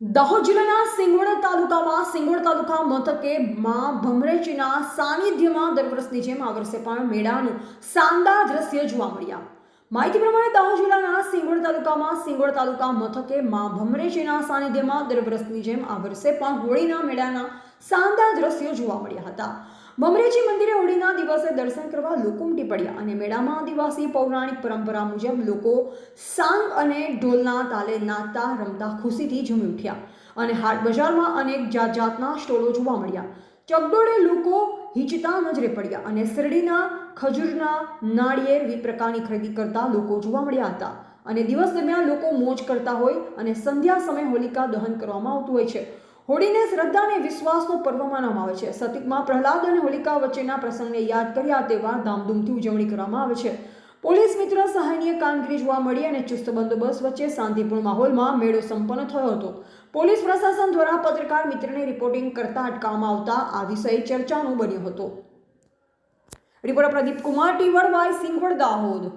દાહોદ જિલ્લાના સિંગવડ તાલુકામાં સિંગોડ તાલુકા મથકે માં ભમરેચીના સાનિધ્યમાં દર વર્ષની જેમ આ વર્ષે પણ મેળાનું શાનદાર દ્રશ્ય જોવા મળ્યા. માહિતી પ્રમાણે દાહોદ જિલ્લાના સિંગોડ તાલુકામાં સિંગોડ તાલુકા મથકે માં ભમરેચીના સાનિધ્યમાં દર વર્ષની જેમ આ વર્ષે પણ હોળીના મેળાના શાનદાર દ્રશ્યો જોવા મળ્યા હતા. ભમરેજી મંદિરે હોળીના દિવસે દર્શન કરવા લોકો ઉમટી પડ્યા અને મેળામાં આદિવાસી પૌરાણિક પરંપરા મુજબ લોકો સાંગ અને ઢોલના તાલે નાચતા, રમતા, ખુશીથી ઝૂમી ઉઠ્યા અને હાટ બજારમાં અનેક જાત જાતના સ્ટોલો જોવા મળ્યા. ચકડોળે લોકો હિંચતા નજરે પડ્યા અને શેરડીના, ખજૂરના, નાળિયેર વિવિધ પ્રકારની ખરીદી કરતા લોકો જોવા મળ્યા હતા અને દિવસ દરમિયાન લોકો મોજ કરતા હોય અને સંધ્યા સમયે હોલિકા દહન કરવામાં આવતું હોય છે. હોળીને શ્રદ્ધા અને વિશ્વાસનો પર્વ માનવામાં આવે છે. સતીકમાં પ્રહલાદ અને હોલિકા વચ્ચેના પ્રસંગને યાદ કર્યા તહેવાર ધામધૂમથી ઉજવણી કરવામાં આવે છે. પોલીસ મિત્ર સહાયનીય કામગીરી જોવા મળી અને ચુસ્ત બંદોબસ્ત વચ્ચે શાંતિપૂર્ણ માહોલમાં મેળો સંપન્ન થયો હતો. પોલીસ પ્રશાસન દ્વારા પત્રકાર મિત્રને રિપોર્ટિંગ કરતા અટકાવવામાં આવતા આ વિષય ચર્ચાનો બન્યો હતો. રિપોર્ટર પ્રદીપ કુમાર ટીવડ વાય સિંગવડ દાહોદ.